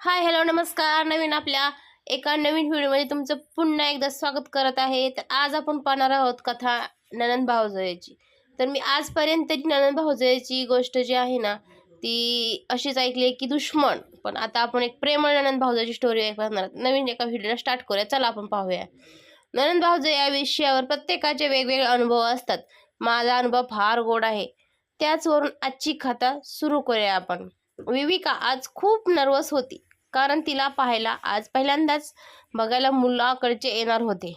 Hi hello नमस्कार. नवीन आपल्या एका नवीन व्हिडिओमध्ये तुमचं पुन्हा एकदा स्वागत करत आहे. तर आज आपण पाहणार आहोत कथा ननंद भाऊजयाची तर मी आजपर्यंत तरी ननंद भाऊजयाची गोष्ट जी आहे ना ती अशीच ऐकली आहे की दुश्मन. पण आता आपण एक प्रेमळ ननंद भाऊजाची स्टोरी ऐकणार नवीन एका व्हिडिओला स्टार्ट करूया. चला आपण पाहूया. ननंद भाऊजय या विषयावर प्रत्येकाचे वेगवेगळे अनुभव असतात. माझा अनुभव फार गोड आहे. त्याचवरून आजची कथा सुरू करूया आपण. विविका आज खूप नर्वस होती. कारण तिला पाहायला आज पहिल्यांदाच बघायला मुलाकडचे येणार होते.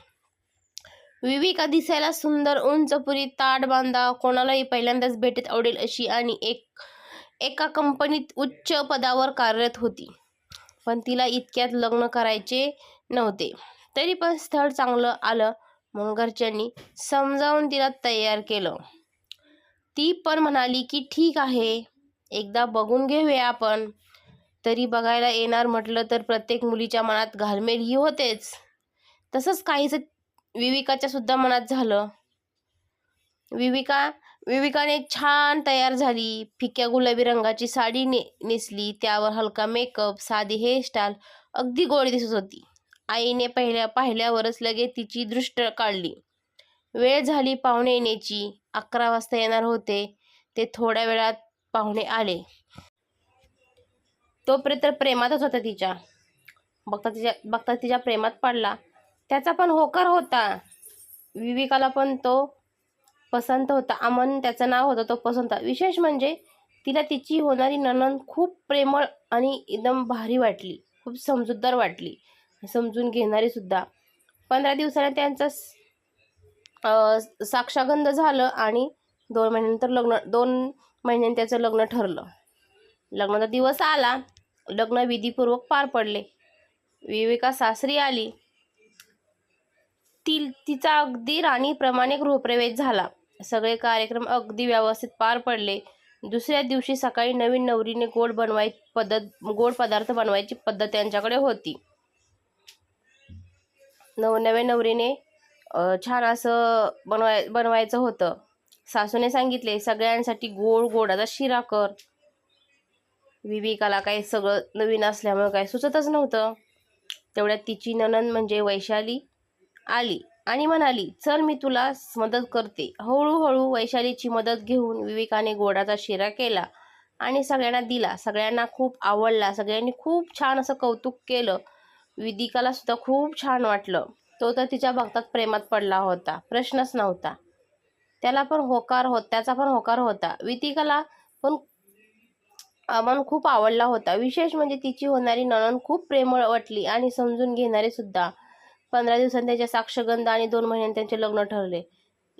विविका दिसायला सुंदर उंचपुरी ताट बांधा कोणालाही पहिल्यांदाच भेटत आवडेल अशी आणि एक एका कंपनीत उच्च पदावर कार्यरत होती. पण तिला इतक्यात लग्न करायचे नव्हते. तरी पण स्थळ चांगलं आलं म्हणून घरच्यांनी समजावून तिला तयार केलं. ती पण म्हणाली की ठीक आहे एकदा बघून घेऊया आपण. तरी बघायला येणार म्हटलं तर प्रत्येक मुलीच्या मनात घालमेल ही होतेच. तसंच काहीच विविकाच्या सुद्धा मनात झालं. विविका विविकाने छान तयार झाली. फिक्या गुलाबी रंगाची साडी ने नेसली. त्यावर हलका मेकअप साधी हेअरस्टाईल अगदी गोड दिसत होती. आईने पहिल्या पाहिल्यावरच लगेच तिची दृष्ट काढली. वेळ झाली पाहुणे येण्याची. अकरा वाजता येणार होते. ते थोड्या वेळात पाहुणे आले. तोपर्यंत प्रेमातच होता तिच्या. बघता तिच्या बघता तिच्या प्रेमात पडला. त्याचा पण होकार होता. विविकाला पण तो पसंत होता. अमन त्याचं नाव होतं तो पसंत होता. विशेष म्हणजे तिला तिची होणारी ननन खूप प्रेमळ आणि एकदम भारी वाटली. खूप समजूतदार वाटली. समजून घेणारी सुद्धा. पंधरा दिवसाने त्यांचं स- साक्षागंध झालं आणि दोन महिन्यानंतर लग्न दोन महिन्यांनी त्याचं लग्न ठरलं. लग्नाचा दिवस आला. लग्न विधीपूर्वक पार पडले. विवेका सासरी आली. ती तिचा अगदी राणीप्रमाणे गृहप्रवेश झाला. सगळे कार्यक्रम अगदी व्यवस्थित पार पडले. दुसऱ्या दिवशी सकाळी नवीन नवरीने गोड बनवाय पद्धत गोड पदार्थ बनवायची पद्धत त्यांच्याकडे होती. नव नव्या नवरीने छान असं बनवाय बनवायचं होतं. सासूने सांगितले सगळ्यांसाठी गोड गोडाचा शिरा कर. विवेकाला काही सगळं नवीन असल्यामुळे काही सुचतच नव्हतं. तेवढ्यात तिची ननन म्हणजे वैशाली आली आणि म्हणाली चल मी तुला मदत करते. हळूहळू वैशालीची मदत घेऊन विवेकाने गोडाचा शिरा केला आणि सगळ्यांना दिला. सगळ्यांना खूप आवडला. सगळ्यांनी खूप छान असं कौतुक केलं. विदिकाला सुद्धा खूप छान वाटलं. तो तर तिच्या भक्तात प्रेमात पडला होता. प्रश्नच नव्हता. त्याला पण होकार होत त्याचा पण होकार होता. विदिकाला पण अमन खूप आवडला होता. विशेष म्हणजे तिची होणारी नणंद खूप प्रेमळ वाटली आणि समजून घेणारे सुद्धा. पंधरा दिवसांनी त्याच्या साक्षगंध आणि दोन महिन्यांनी त्यांचे लग्न ठरले.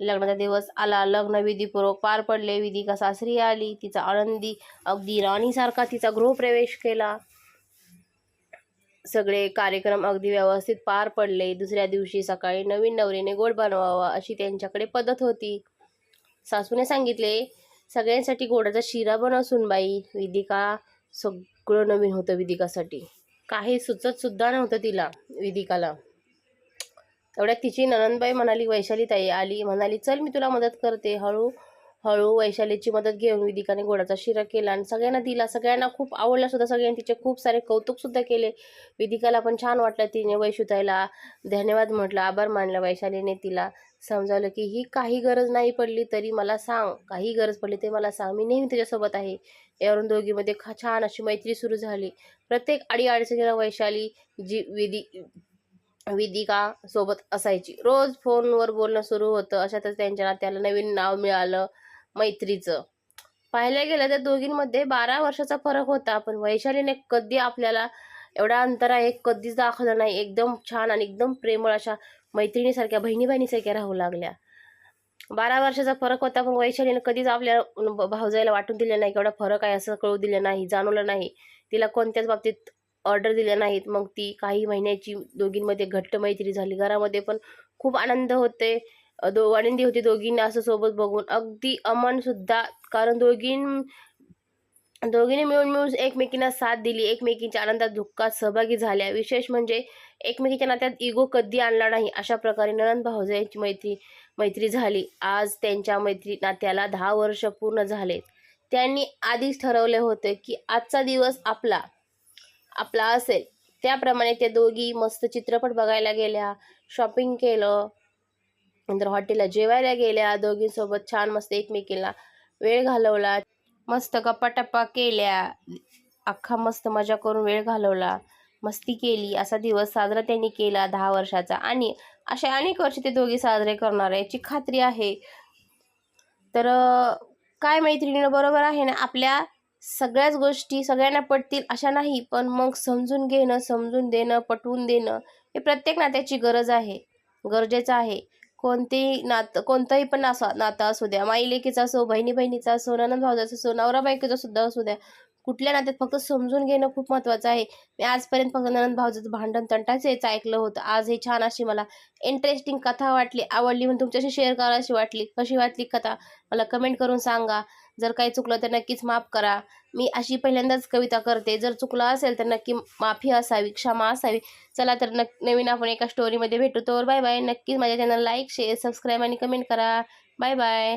लग्नाचा दिवस आला. लग्न विधीपूर्वक पार पडले. विधिका सासरी आली. तिचा आनंदी अगदी राणीसारखा तिचा गृहप्रवेश केला. सगळे कार्यक्रम अगदी व्यवस्थित पार पडले. दुसऱ्या दिवशी सकाळी नवीन नवरीने गोड बनवावा अशी त्यांच्याकडे पद्धत होती. सासूने सांगितले सगळ्यांसाठी गोडाचा शिरा बनव सुनबाई विदिका सगळं नवीन होतं विदिकासाठी. काही सुचत सुद्धा नव्हतं तिला विदिकाला. तेवढ्यात तिची ननंदबाई म्हणाली वैशाली ताई आली. म्हणाली चल मी तुला मदत करते. हळू हळू वैशालीची मदत घेऊन विदिकाने गोडाचा शिरा केला आणि सगळ्यांना दिला. सगळ्यांना खूप आवडला सुद्धा. सगळ्यांनी तिचे खूप सारे कौतुक सुद्धा केले. विदिकाला पण छान वाटलं तिने वैशुताईला धन्यवाद म्हटलं. आभार मानला वैशालीने तिला. समजावलं की ही काही गरज नाही पडली तरी मला सांग. काही गरज पडली तरी मला सांग. मी नेहमी तुझ्यासोबत आहे. यावरून दोघीमध्ये खा छान अशी मैत्री सुरू झाली. प्रत्येक आडी अडचणीला वैशाली जी विधी विदिका सोबत असायची. रोज फोनवर बोलणं सुरू होतं. अशातच त्यांच्या नात्याला नवीन नाव मिळालं. मैत्रीचं. पाहायला गेलं तर दोघींमध्ये बारा वर्षाचा फरक होता पण वैशालीने कधी आपल्याला एवढा अंतर आहे कधीच दाखवलं नाही. एकदम छान आणि एकदम प्रेमळ अशा मैत्रिणीसारख्या बहिणी बहिणीसारख्या राहू लागल्या. बारा वर्षाचा फरक होता पण वैशालीने कधीच आपल्या भाऊजाईला वाटून दिलं नाही एवढा फरक आहे असं कळू दिलं नाही जाणवलं नाही. तिला कोणत्याच बाबतीत ऑर्डर दिल्या नाहीत. मग ती काही महिन्याची दोघींमध्ये घट्ट मैत्री झाली. घरामध्ये पण खूप आनंद होते. दो आनंदी होती दोघींना असं सोबत बघून. अगदी अमन सुद्धा कारण दोघीं दोघींनी मिळून मिळून एकमेकींना साथ दिली. एकमेकींच्या आनंदात दुःखात सहभागी झाल्या. विशेष म्हणजे एकमेकीच्या नात्यात इगो कधी आणला नाही अशा प्रकारे ननंद भाऊजाईंची मैत्री मैत्री झाली. आज त्यांच्या मैत्री नात्याला दहा वर्ष पूर्ण झाले त्यांनी आधीच ठरवले होते की आजचा दिवस आपला आपला असेल. त्याप्रमाणे त्या दोघी मस्त चित्रपट बघायला गेल्या शॉपिंग केलं नंतर हॉटेलला जेवायला गेल्या. दोघींसोबत छान मस्त एकमेकीला वेळ घालवला. मस्त गप्पा टप्पा केल्या. अख्खा मस्त मजा करून वेळ घालवला. मस्ती केली. असा दिवस साजरा त्यांनी केला दहा वर्षाचा. आणि असे अनेक वर्ष ते दोघे साजरे करणार आहे याची खात्री आहे. तर काय मैत्रिणीनं बरोबर आहे ना? आपल्या सगळ्याच गोष्टी सगळ्यांना पटतील अशा नाही. पण मग समजून घेणं समजून देणं पटवून देणं हे प्रत्येक नात्याची गरज आहे. गरजेचं आहे. कोणतेही नातं कोणतंही पण असा नातं असू द्या. माई लेकीचा असो बहिणी बहिणीचा असो ननंद भावाचं असो नवरा बायकोचं सुद्धा असू द्या. कुठल्या नात्यात फक्त समजून घेणं खूप महत्त्वाचं आहे. मी आजपर्यंत फक्त ननंद भाऊचं भांडण तंटाचं याचं ऐकलं होतं. आज हे छान अशी मला इंटरेस्टिंग कथा वाटली आवडली म्हणून तुमच्याशी शेअर करायची वाटली. कशी वाटली कथा? मला कमेंट करून सांगा. जर काही चुकलं तर नक्कीच माफ करा. मी अशी पहिल्यांदाच कविता करते. जर चुकलं असेल तर नक्की माफी असावी क्षमा असावी. चला तर नक नवीन आपण एका स्टोरीमध्ये भेटू. तर बाय बाय नक्कीच माझ्या चॅनल लाईक शेअर सबस्क्राईब आणि कमेंट करा. Bye bye